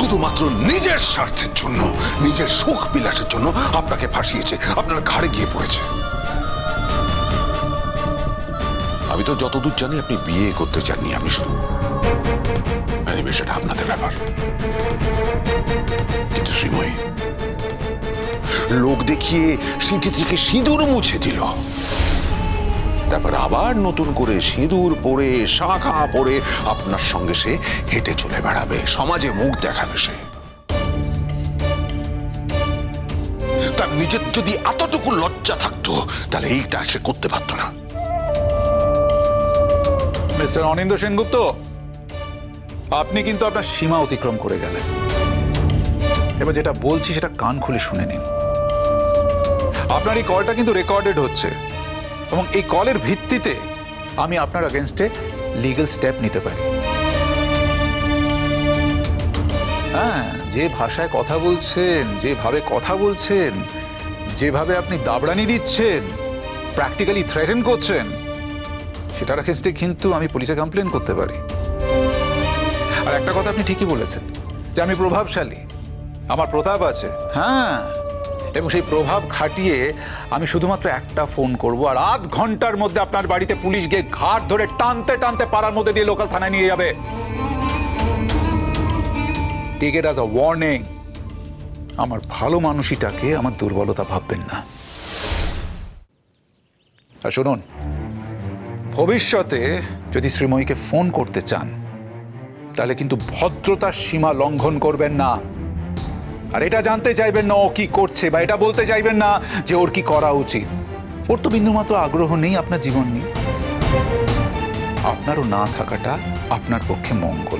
শুধুমাত্র নিজের স্বার্থের জন্য, নিজের সুখ বিলাসের জন্য আপনাকে ফাঁসিয়েছে, আপনার ঘাড়ে গিয়ে পড়েছে। আমি তো যতদূর জানি আপনি বিয়ে করতে চাননি, আমি শুধু সেটা আপনাদের ব্যাপার। কিন্তু শ্রীময়ী, লোক দেখিয়ে সিঁথি থেকে সিঁদুর মুছে দিল। তারপর আবার নতুন করে সিঁদুর পরে, শাখা পরে আপনার সঙ্গে সে হেঁটে চলে বেড়াবে। সমাজে মুখ দেখাবে সে। তার নিজের যদি এতটুকু লজ্জা থাকতো, তাহলে এইটা সে করতে পারতো না। মিস্টার অনিন্দ সেনগুপ্ত, আপনি কিন্তু আপনার সীমা অতিক্রম করে গেলেন। এবার যেটা বলছি সেটা কান খুলে শুনে নিন। আপনার এই কলটা কিন্তু রেকর্ডেড হচ্ছে। এবং এই কলের ভিত্তিতে আমি আপনার অগেনস্টে লিগ্যাল স্টেপ নিতে পারি। হ্যাঁ যে ভাষায় কথা বলছেন, যেভাবে কথা বলছেন, যেভাবে আপনি দাবড়ানি দিচ্ছেন প্র্যাকটিক্যালি থ্রেটেন করছেন, সেটার ক্ষেত্রে কিন্তু আমি পুলিশে কমপ্লেন করতে পারি। আর একটা কথা আপনি ঠিকই বলেছেন, যে আমি প্রভাবশালী, আমার প্রতাপ আছে। হ্যাঁ এবং সেই প্রভাব খাটিয়ে আমি শুধুমাত্র একটা ফোন করব আর আধ ঘণ্টার মধ্যে আপনার বাড়িতে পুলিশ গিয়ে ঘাট ধরে টানতে টানতে পাড়ার মধ্যে দিয়ে লোকাল থানায় নিয়ে যাবে। Take it as a warning আমার ভালো মানুষইটাকে আমার দুর্বলতা ভাববেন না। আর শুনুন, ভবিষ্যতে যদি শ্রীময়ীকে ফোন করতে চান, তাহলে কিন্তু ভদ্রতার সীমা লঙ্ঘন করবেন না। আর এটা জানতে চাইবেন না ও কি করছে বা এটা বলতে চাইবেন না যে ওর কি করা উচিত। ওর তো বিন্দুমাত্র আগ্রহ নেই আপনার জীবন নিয়ে। আপনারও না থাকাটা আপনার পক্ষে মঙ্গল।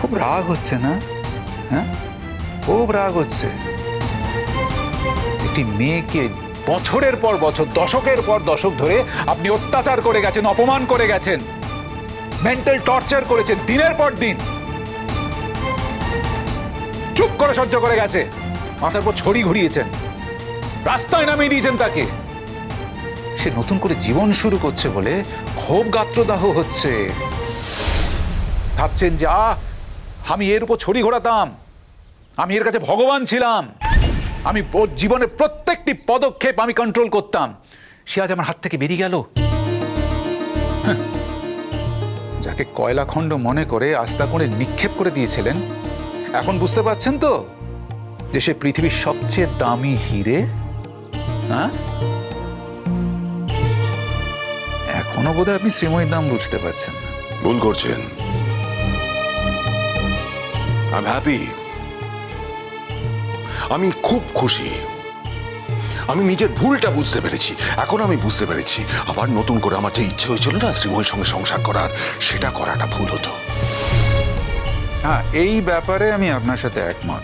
খুব রাগ হচ্ছে না? হ্যাঁ? খুব রাগ হচ্ছে। একটি মেয়েকে বছরের পর বছর, দশকের পর দশক ধরে আপনি অত্যাচার করে গেছেন, অপমান করে গেছেন। মেন্টাল টর্চার করেছেন, দিনের পর দিন। চুপ করে সহ্য করে গেছে। মাথার পর ছড়ি ঘুরিয়েছেন। রাস্তায় নামিয়ে দিয়েছেন তাকে। সে নতুন করে জীবন শুরু করছে বলে ক্ষোভ গাত্রদাহ হচ্ছে। ভাবছেন যে, আহ, আমি এর উপর ছড়ি ঘোরাতাম। আমি এর কাছে ভগবান ছিলাম। আমি ওর জীবনের প্রত্যেকটি পদক্ষেপ আমি কন্ট্রোল করতাম। সে আজ আমার হাত থেকে বেরিয়ে গেল। হ্যাঁ। যাকে কয়লা খণ্ড মনে করে আস্তা করে নিক্ষেপ করে দিয়েছিলেন এখন বুঝতে পারছেন তো যে সে পৃথিবীর সবচেয়ে দামি হিরে? হ্যাঁ? এখনও বোধহয় আপনি শ্রীময়ীর দাম বুঝতে পারছেন ভুল করছেন। আই হ্যাপি আমি খুব খুশি। আমি নিজের ভুলটা বুঝতে পেরেছি। এখন আমি বুঝতে পেরেছি। আবার নতুন করে আমার যে ইচ্ছে হয়েছিল না শ্রীময়ের সঙ্গে সংসার করার, সেটা করাটা ভুল হতো। হ্যাঁ এই ব্যাপারে আমি আপনার সাথে একমত।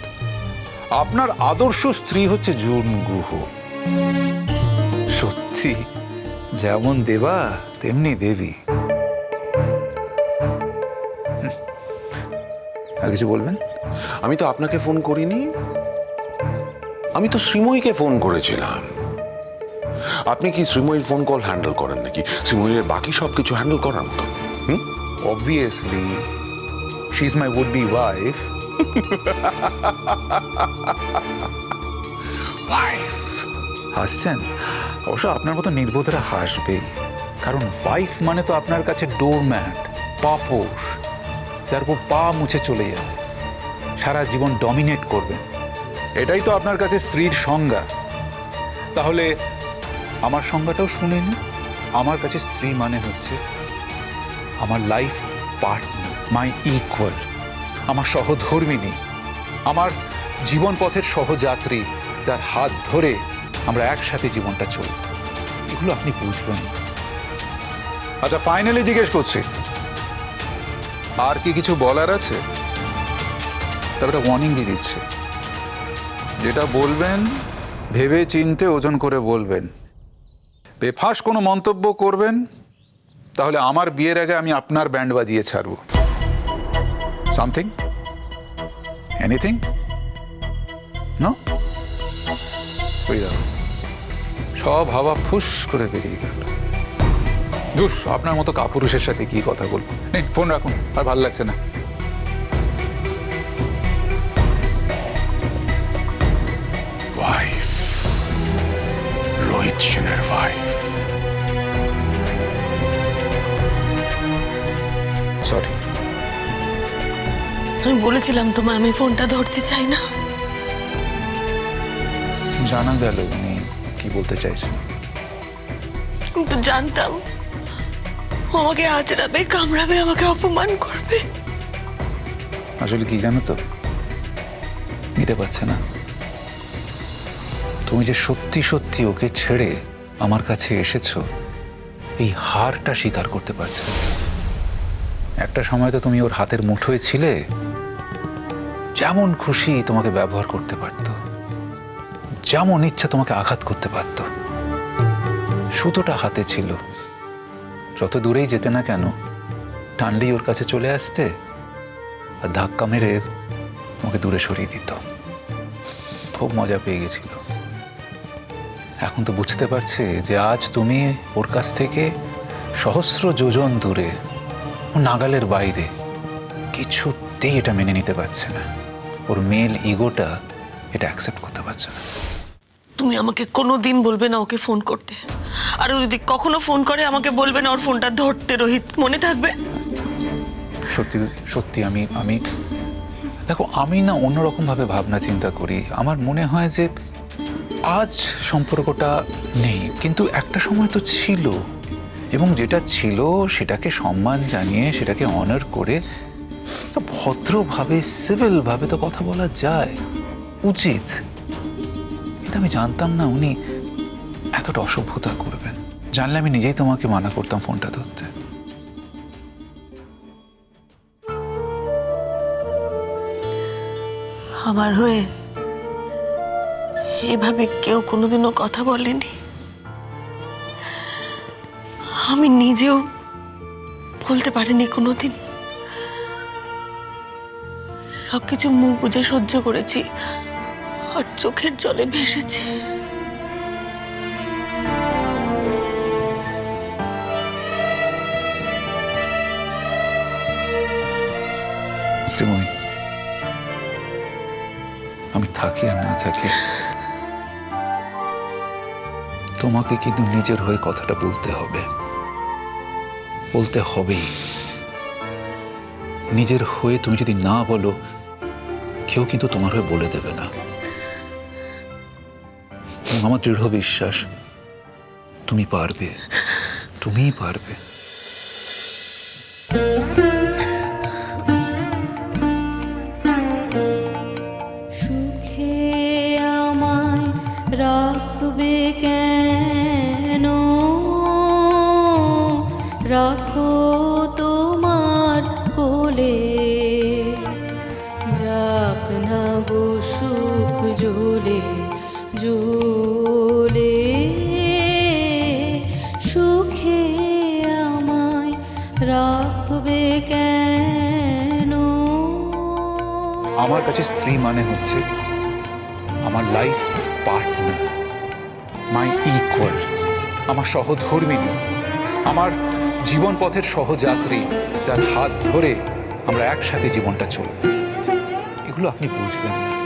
আপনার আদর্শ স্ত্রী হচ্ছে জুন গুহ। সত্যি যেমন দেবা তেমনি দেবী। আর কিছু বলবেন? আমি তো আপনাকে ফোন করিনি। আমি তো শ্রীময়ীকে ফোন করেছিলাম। আপনি কি শ্রীময়ীর ফোন কল হ্যান্ডেল করেন নাকি? শ্রীময়ীর বাকি সব কিছু হ্যান্ডেল করার মতো হুম? Obviously is my would be wife wife হাসছেন? অবশ্য আপনার মতো নির্বোধরা হাসবেই কারণ ওয়াইফ মানে তো আপনার কাছে ডোরম্যাট পাপোশ। যার উপর পা মুছে চলে যাবে। সারা জীবন ডমিনেট করবেন এটাই তো আপনার কাছে স্ত্রীর সংজ্ঞা। তাহলে আমার সংজ্ঞাটাও শুনেন আমার কাছে স্ত্রী মানে হচ্ছে আমার লাইফ পার্টনার মাই ইকুয়াল আমার সহধর্মিনী আমার জীবন পথের সহযাত্রী যার হাত ধরে আমরা একসাথে জীবনটা চলব এগুলো আপনি বুঝবেন। আচ্ছা ফাইনালি জিজ্ঞেস করছি। আর কি কিছু বলার আছে? একটা ওয়ার্নিং দিয়ে দিচ্ছে। যেটা বলবেন ভেবে চিনতে ওজন করে বলবেন। বেফাস কোনো মন্তব্য করবেন তাহলে আমার বিয়ের আগে আমি আপনার ব্যান্ড বাজিয়ে ছাড়ব। Something anything No? সব হাওয়া ফুস করে বেরিয়ে গেল। ধুস, আপনার মতো কাপুরুষের সাথে কি কথা বলব? ফোন রাখুন, আর ভালো লাগছে না। আমি বলেছিলাম তোমায় আমি ফোনটা ধরতে চাই না? জানা গেল উনি কি বলতে চাইছেন। কিন্তু জানতাম। আমাকে আজরাবে কামড়াবে আমাকে অপমান করবে। আসলে কি জানো তো? নিতে পারছে না। তুমি যে সত্যি সত্যি ওকে ছেড়ে আমার কাছে এসেছ এই হারটা স্বীকার করতে পারছে একটা সময় তো তুমি ওর হাতের মুঠোয় ছিলে যেমন খুশি তোমাকে ব্যবহার করতে পারত, যেমন ইচ্ছা তোমাকে আঘাত করতে পারত। সুতোটা হাতে ছিল। যত দূরেই যেতে না কেন টানলেই ওর কাছে চলে আসতে আর ধাক্কা মেরে তোমাকে দূরে সরিয়ে দিত। খুব মজা পেয়ে গেছিল। এখন তো বুঝতে পারছে যে আজ তুমি ওর কাছ থেকে সহস্র যোজন দূরে, ও নাগালের বাইরে, কিছুতেই এটা মেনে নিতে পারছে না। ওর মেল ইগোটা এটা অ্যাকসেপ্ট করতে পারছে না। তুমি আমাকে কোনো দিন বলবে না ওকে ফোন করতে। আর ও যদি কখনো ফোন করে আমাকে বলবে না ওর ফোনটা ধরতে রোহিত। মনে থাকবে? সত্যি সত্যি আমি আমি দেখো আমি না অন্যরকম ভাবে ভাবনা চিন্তা করি। আমার মনে হয় যে আজ সম্পর্কটা নেই কিন্তু একটা সময় তো ছিল। এবং যেটা ছিল সেটাকে সম্মান জানিয়ে সেটাকে অনার করে ভদ্রভাবে সিভিলভাবে তো কথা বলা যায়। উচিত। কিন্তু আমি জানতাম না উনি এতটা অসভ্যতা করবেন। জানলে আমি নিজেই তোমাকে মানা করতাম ফোনটা ধরতে। আমার হয়ে এভাবে কেউ কোনোদিনও কথা বলেনি। আমি নিজেও বলতে পারিনি কোনোদিন। সবকিছু মুখ বুঝে সহ্য করেছি। আর চোখের জলে ভেসেছি। আমি থাকি আর না থাকি, তোমাকে কিন্তু নিজের হয়ে কথাটা বলতে হবে। বলতে হবেই। নিজের হয়ে তুমি যদি না বলো কেউ কিন্তু তোমার হয়ে বলে দেবে না। আমার দৃঢ় বিশ্বাস, তুমি পারবে, তুমিই পারবে। সুখে আমায় রাখবে কেন? আমার কাছে স্ত্রী মানে হচ্ছে আমার লাইফ পার্টনার মাই ইকুয়াল আমার সহধর্মিনী, আমার জীবন পথের সহযাত্রী যার হাত ধরে আমরা একসাথে জীবনটা চলব। এগুলো আপনি বুঝবেন না।